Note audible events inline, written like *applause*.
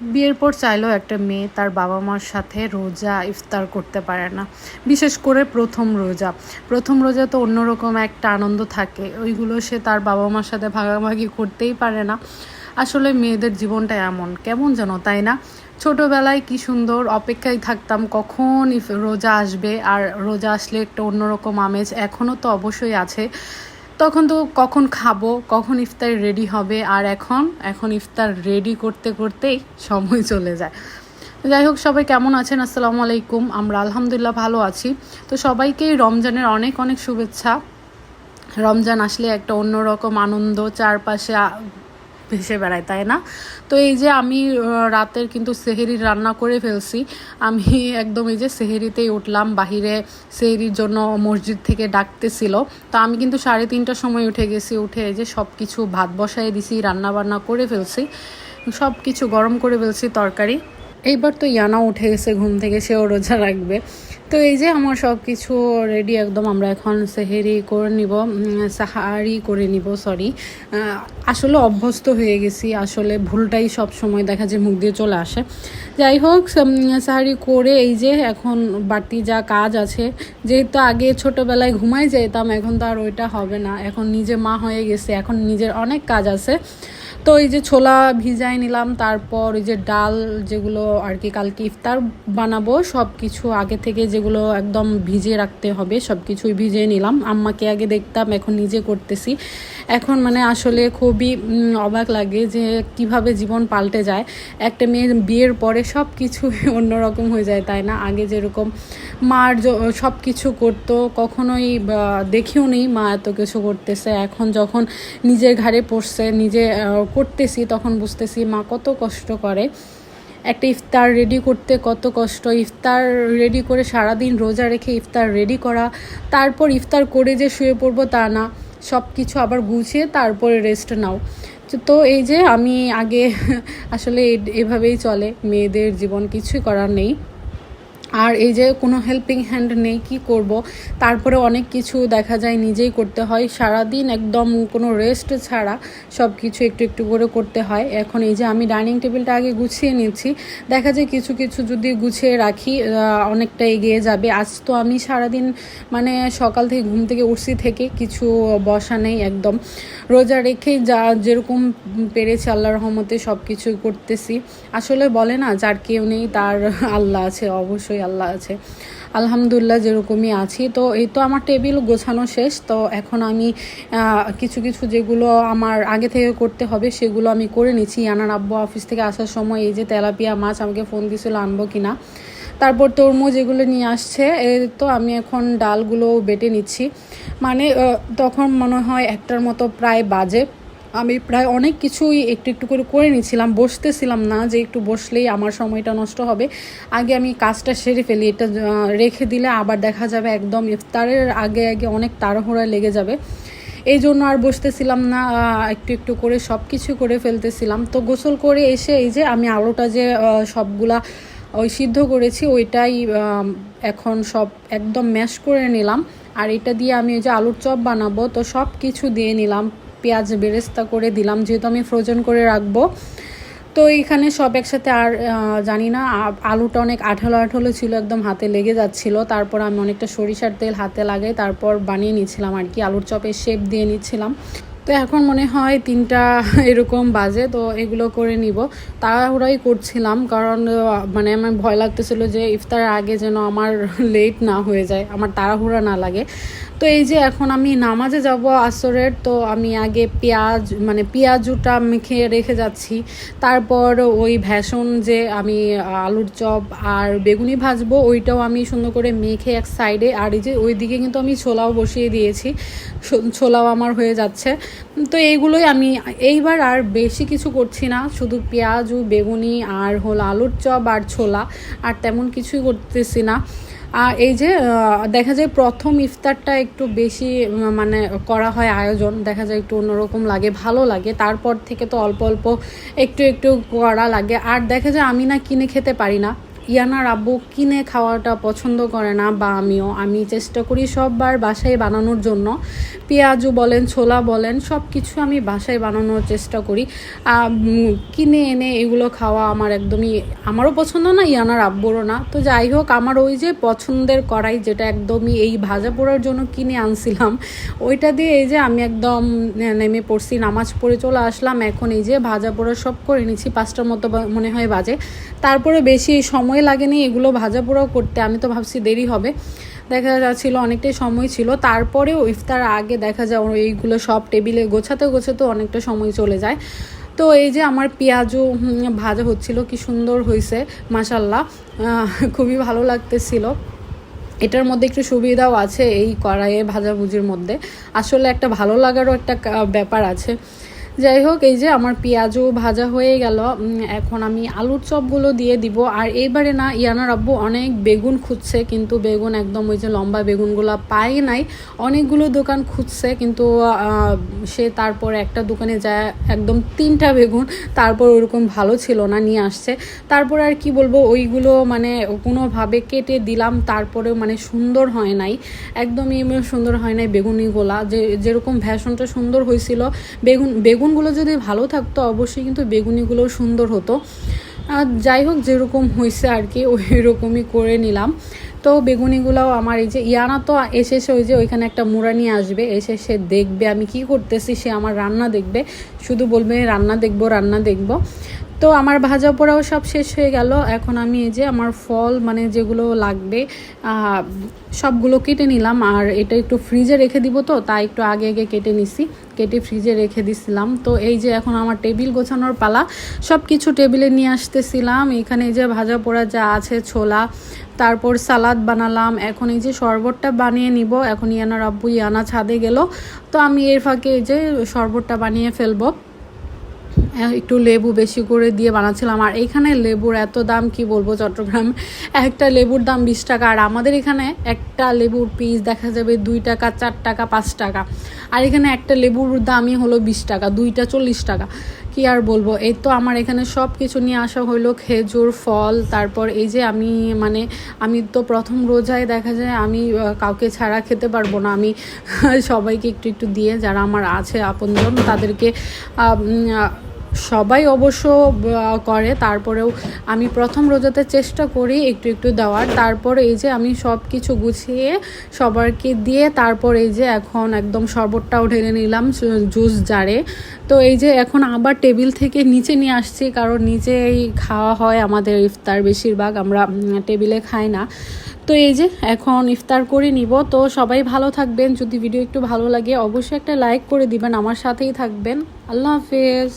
বিয়ের পর চাইলেও একটা মেয়ে তার বাবা মার সাথে রোজা ইফতার করতে পারে না। বিশেষ করে প্রথম রোজা। প্রথম রোজা তো অন্যরকম একটা আনন্দ থাকে। ওইগুলো সে তার বাবা মার সাথে ভাগাভাগি করতেই পারে না। আসলে মেয়েদের জীবনটা এমন। কেমন যেন, তাই না? ছোটোবেলায় কি সুন্দর অপেক্ষায় থাকতাম, কখন রোজা আসবে? আর রোজা আসলে একটা অন্যরকম আমেজ এখনও তো অবশ্যই আছে। তখন তো কখন খাব, কখন ইফতার রেডি হবে, আর এখন এখন ইফতার রেডি করতে করতেই সময় চলে যায়। যাই হোক, সবাই কেমন আছেন? আসসালামু আলাইকুম। আমরা আলহামদুলিল্লাহ ভালো আছি। তো সবাইকেই রমজানের অনেক অনেক শুভেচ্ছা। রমজান আসলে একটা অন্যরকম আনন্দ, চারপাশে ভেসে বেড়ায়, তাই না? তো এই যে আমি রাতের কিন্তু সেহেরি রান্না করে ফেলছি। আমি একদম এই যে সেহেরিতেই উঠলাম, বাহিরে সেহেরির জন্য মসজিদ থেকে ডাকতেছিল। তো আমি কিন্তু সাড়ে তিনটার সময় উঠে গেছি, উঠে এই যে সব কিছু ভাত বসায় দিছি রান্না বান্না করে ফেলছি। সব কিছু গরম করে ফেলছি তরকারি। এইবার তো ইয়ানা উঠে গেছে, ঘুম থেকে, সেও রোজা রাখবে। তো এই যে আমার সব কিছু রেডি একদম আমরা এখন সেহেরি করে নিব সাহারি করে নিব সরি আসলে অভ্যস্ত হয়ে গেছি, আসলে ভুলটাই সব সময় দেখা যায় মুখ দিয়ে চলে আসে। যাই হোক সাহারি করে এই যে এখন বাড়তি যা কাজ আছে, যেহেতু আগে ছোটোবেলায় ঘুমাই যেতাম, এখন তো আর ওইটা হবে না। এখন নিজে মা হয়ে গেছে, এখন নিজের অনেক কাজ আছে। তো এই যে ছোলা ভিজাই নিলাম, তারপর ওই যে ডাল যেগুলো আর কি কালকে ইফতার বানাবো সব কিছু আগে থেকে যেগুলো একদম ভিজিয়ে রাখতে হবে সব কিছুই ভিজিয়ে নিলাম। আম্মাকে আগে দেখতাম, এখন নিজে করতেছি। এখন মানে আসলে খুবই অবাক লাগে যে কীভাবে জীবন পাল্টে যায়। একটা মেয়ের বিয়ের পরে সব কিছু *laughs* অন্যরকম হয়ে যায়, তাই না? আগে যেরকম মার সব কিছু করতো, কখনোই দেখিও নেই মা এত কিছু করতেছে। এখন যখন নিজের ঘাড়ে পড়ছে, নিজে করতেছি তখন বুঝতেছি মা কত কষ্ট করে। একটা ইফতার রেডি করতে কত কষ্ট। ইফতার রেডি করে সারাদিন রোজা রেখে ইফতার রেডি করা। তারপর ইফতার করে যে শুয়ে পড়ব তা না। সব কিছু আবার গুছিয়ে তারপরে রেস্ট নাও। তো এই যে আমি আগে, আসলে এভাবেই চলে। মেয়েদের জীবন কিছুই করার নেই। আর এই যে কোনো হেল্পিং হ্যান্ড নেই, কি করব? তারপরে অনেক কিছু দেখা যায় নিজেই করতে হয়। সারাদিন একদম কোনো রেস্ট ছাড়া সব কিছু একটু একটু করে করতে হয়। এখন এই যে আমি ডাইনিং টেবিলটা আগে গুছিয়ে নিচ্ছি দেখা যায় কিছু কিছু যদি গুছিয়ে রাখি অনেকটা এগিয়ে যাবে। আজ তো আমি সারাদিন মানে সকাল থেকে ঘুম থেকে উঠছি থেকে কিছু বসা নেই একদম। রোজা রেখে যা যেরকম পেরেছি আল্লাহ রহমতে সব কিছুই করতেছি। আসলে বলে না, যার কেউ নেই তার আল্লাহ আছে, অবশ্যই আল্লাহ আছে। আলহামদুলিল্লাহ যেরকমই আছি। তো এই তো আমার টেবিল গোছানো শেষ। তো এখন আমি কিছু কিছু যেগুলো আমার আগে থেকে করতে হবে সেগুলো আমি করে নিচ্ছি। ইয়ানার আব্বু অফিস থেকে আসার সময় এই যে তেলাপিয়া মাছ আমাকে ফোন দিয়েছিল আনব কিনা। তারপর তরমুজ এগুলো নিয়ে আসছে। তো আমি এখন ডালগুলো বেটে নিচ্ছি। মানে তখন মনে হয় একটার মতো প্রায় বাজে। আমি প্রায় অনেক কিছুই একটু একটু করে করে নিয়েছিলাম, বসতেছিলাম না যে একটু বসলেই আমার সময়টা নষ্ট হবে। আগে আমি কাজটা সেরে ফেলি, এটা রেখে দিলে আবার দেখা যাবে একদম ইফতারের আগে আগে অনেক তাড়াহুড়া লেগে যাবে। এই জন্য আর বসতেছিলাম না একটু একটু করে সব কিছু করে ফেলতেছিলাম। তো গোসল করে এসে এই যে আমি আলুটা যে সবগুলা ওই সিদ্ধ করেছি, ওইটাই এখন সব একদম ম্যাশ করে নিলাম। আর এটা দিয়ে আমি ওই যে আলুর চপ বানাবো, তো সব কিছু দিয়ে নিলাম। পেঁয়াজ বেরেস্তা করে দিলাম, যেহেতু আমি ফ্রোজেন করে রাখব। তো এখানে সব একসাথে আর জানি না আলুটা অনেক আঠালো আঠালো ছিল, একদম হাতে লেগে যাচ্ছিল। তারপর আমি অনেকটা সরিষার তেল হাতে লাগাই, তারপর বানিয়ে নিচ্ছিলাম আর কি। আলুর চপের শেপ দিয়ে নিচ্ছিলাম। তো এখন মনে হয় তিনটা *laughs* এরকম বাজে, তো এগুলো করে নিব। তাড়াহুড়াই করছিলাম কারণ মানে আমার ভয় লাগতেছিল যে ইফতারের আগে যেন আমার *laughs* লেট না হয়ে যায়, আমার তাড়াহুড়া না লাগে। তো এই যে এখন আমি নামাজে যাব আসরের, তো আমি আগে পেঁয়াজ মানে পেঁয়াজুটা মেখে রেখে যাচ্ছি। তারপর ওই ভ্যাসন যে আমি আলুর চপ আর বেগুনি ভাজবো, ওইটাও আমি সুন্দর করে মেখে এক সাইডে আর এই যে ওই দিকে কিন্তু আমি ছোলাও বসিয়ে দিয়েছি। ছোলাও আমার হয়ে যাচ্ছে। তো এইগুলোই আমি এইবার আর বেশি কিছু করছি না, শুধু পেঁয়াজ ও বেগুনি আর হল আলুর চপ আর ছোলা আর তেমন কিছুই করতেছি না। আর এই যে দেখা যায় প্রথম ইফতারটা একটু বেশি মানে করা হয় আয়োজন, দেখা যায় একটু অন্যরকম লাগে, ভালো লাগে। তারপর থেকে তো অল্প অল্প একটু একটু করা লাগে। আর দেখা যায় আমি না কিনে খেতে পারি না। ইয়ানার আব্বু কিনে খাওয়াটা পছন্দ করে না, বা আমিও। আমি চেষ্টা করি সববার বাসায় বানানোর জন্য। পেঁয়াজু বলেন, ছোলা বলেন সব কিছু আমি বাসায় বানানোর চেষ্টা করি। কিনে এনে এগুলো খাওয়া আমার একদমই, আমারও পছন্দ না, ইয়ানার আব্বুরও না। তো যাই হোক, আমার ওই যে পছন্দের কড়াই যেটা একদমই এই ভাজা পোড়ার জন্য কিনে আনছিলাম, ওইটা দিয়ে এই যে আমি একদম নেমে পড়ছি, নামাজ পড়ে চলে আসলাম। এখন এই যে ভাজা পোড়া সব করে নিচ্ছি, পাঁচটার মতো মনে হয় বাজে। তারপরে বেশি সময় লাগেনি, এগুলো ভাজা পোড়াও করতে। আমি তো ভাবছি দেরি হবে। দেখা যাচ্ছিল অনেকটাই সময় ছিল। তারপরেও ইফতার আগে দেখা যায় এইগুলো সব টেবিলে গোছাতে গোছাতে অনেকটা সময় চলে যায়। তো এই যে আমার পেঁয়াজও ভাজা হচ্ছিল। কি সুন্দর হয়েছে মাসাল্লাহ খুবই ভালো লাগতেছিল। এটার মধ্যে একটু সুবিধাও আছে এই কড়াইয়ে ভাজাভুজির মধ্যে। আসলে একটা ভালো লাগারও একটা ব্যাপার আছে। যাই হোক, এই যে আমার পেঁয়াজও ভাজা হয়ে গেল। এখন আমি আলুর চপগুলো দিয়ে দিব। আর এইবারে না, ইয়ানার আব্বু অনেক বেগুন খুঁজছে, কিন্তু বেগুন একদম ওই যে লম্বা বেগুনগুলো পায় নাই। অনেকগুলো দোকান খুঁজছে, কিন্তু সে তারপর একটা দোকানে যায়, একদম তিনটা বেগুন, তারপর ওরকম ভালো ছিল না, নিয়ে আসছে। তারপর আর কি বলব, ওইগুলো মানে কোনোভাবে কেটে দিলাম, তারপরেও মানে সুন্দর হয় নাই। একদমই সুন্দর হয় নাই বেগুনিগুলা। যে, যেরকম ভ্যাশনটা সুন্দর হয়েছিল, বেগুন বেগুন বেগুনগুলো যদি ভালো থাকতো, অবশ্যই কিন্তু বেগুনিগুলো সুন্দর হতো। আর যাই হোক, যেরকম হয়েছে আর কি, ওই রকমই করে নিলাম। তো বেগুনিগুলাও আমার এই যে ইয়ানা তো এসে এসে ওই যে ওইখানে একটা মুড়া নিয়ে আসবে, এসে সে দেখবে আমি কি করতেছি, সে আমার রান্না দেখবে। শুধু বলবে রান্না দেখব রান্না দেখব। তো আমার ভাজা পোড়াও সব শেষ হয়ে গেল। এখন আমি এই যে আমার ফল মানে যেগুলো লাগবে সবগুলো কেটে নিলাম। আর এটা একটু ফ্রিজে রেখে দিব তো, তাই একটু আগে আগে কেটে নিছি। কেটে ফ্রিজে রেখে দিছিলাম। তো এই যে এখন আমার টেবিল গোছানোর পালা। সব কিছু টেবিলে নিয়ে আসতেছিলাম। এখানে এই যে ভাজা পোড়া যা আছে, ছোলা তারপর সালাদ বানালাম, এখন এই যে শরবতটা বানিয়ে নিব, এখন ইয়ানা রাব্বু ইয়ানা ছাদে গেল। তো আমি এর ফাঁকে এই যে শরবতটা বানিয়ে ফেলব। একটু লেবু বেশি করে দিয়ে বানাচ্ছিলাম। আর এখানে লেবুর এত দাম কি বলব চট্টগ্রাম? একটা লেবুর দাম বিশ টাকা, আর আমাদের এখানে একটা লেবুর পিস দেখা যাবে দুই টাকা, চার টাকা, পাঁচ টাকা। আর এখানে একটা লেবুর দামই হলো বিশ টাকা, দুইটা চল্লিশ টাকা। কি আর বলব? এই তো আমার এখানে সব কিছু নিয়ে আসা হইল, খেজুর, ফল, তারপর এই যে আমি মানে আমি তো প্রথম রোজায় দেখা যায় আমি কাউকে ছাড়া খেতে পারব না। আমি *laughs* সবাইকে একটু একটু দিয়ে যারা আমার আছে আপনজন তাদেরকে সবাই অবশ্য করে। তারপরেও আমি প্রথম রোজাতে চেষ্টা করি একটু একটু দেওয়ার। তারপরে এই যে আমি সব কিছু গুছিয়ে সবারকে দিয়ে তারপর এই যে এখন একদম শরবতটাও ঢেলে নিলাম জুস জারে। তো এই যে এখন আবার টেবিল থেকে নিচে নিয়ে আসছি, কারণ নিচেই খাওয়া হয় আমাদের ইফতার বেশিরভাগ, আমরা টেবিলে খাই না। তো এই যে এখন ইফতার করে নিব। তো সবাই ভালো থাকবেন। যদি ভিডিও একটু ভালো লাগে, অবশ্যই একটা লাইক করে দিবেন। আমার সাথেই থাকবেন। আল্লাহ হাফেজ।